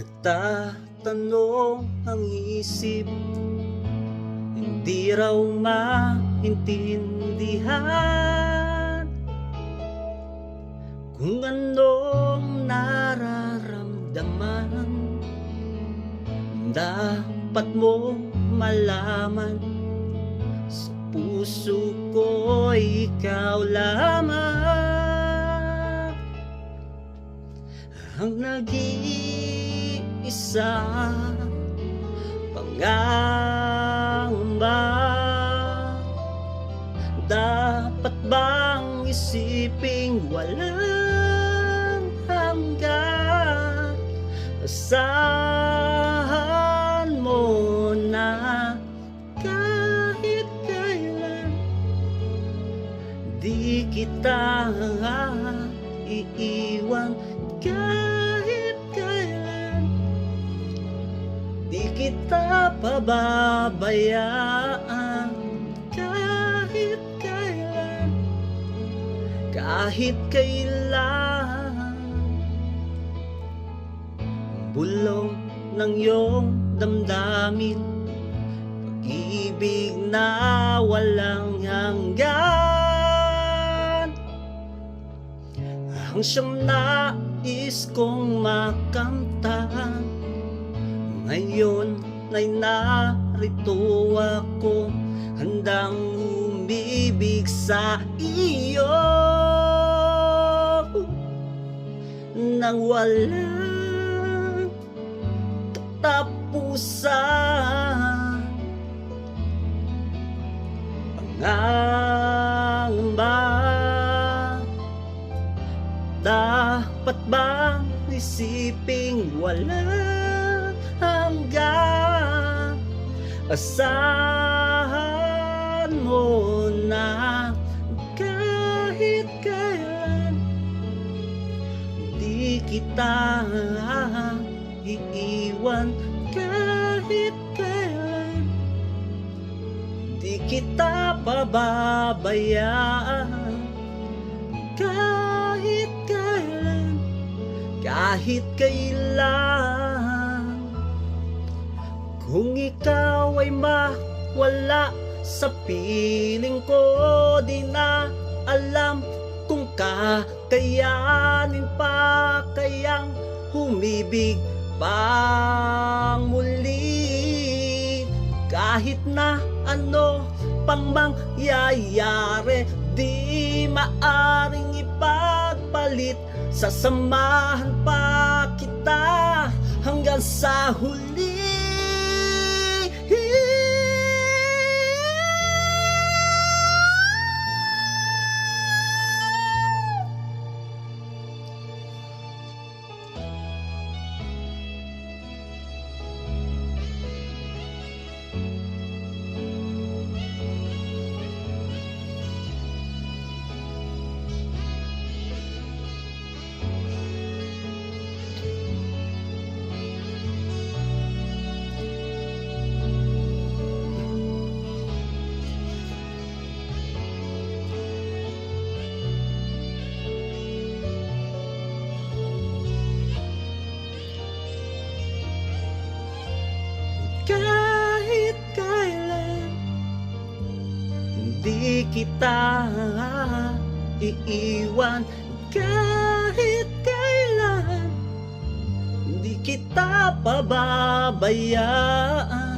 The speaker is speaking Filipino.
Nagtatanong ang isip Hindi raw maintindihan Kung anong nararamdaman Dapat mo malaman. Sa puso ko ikaw lamang Ang nag-iisa Pangamba Dapat bang isiping walang hanggan? Asahan mo na kahit kailan Di kita iiwan. Kahit kita pababayaan. Kahit kailan Kahit kailan. Bulong ng iyong damdamin Pag-ibig na walang hanggan. Ang siyang nais kong makamta Ngayon ay narito ako Handang umibig sa iyo. Nang walang katapusan Pangangamba Dapat bang isiping walang hanggan Asahan mo na kahit kailan Di kita iiwan kahit kailan. Di kita pababayaan kahit kailan Kahit kailan Kung ikaw ay mawala sa piling ko Di na alam kung kakayanin pa Kayang humibig pang muli. Kahit na ano pang mangyayari Di maaring ipagpalit. Sasamahan pa kita hanggang sa huli Hindi kita iiwan kahit kailan. Hindi kita pababayaan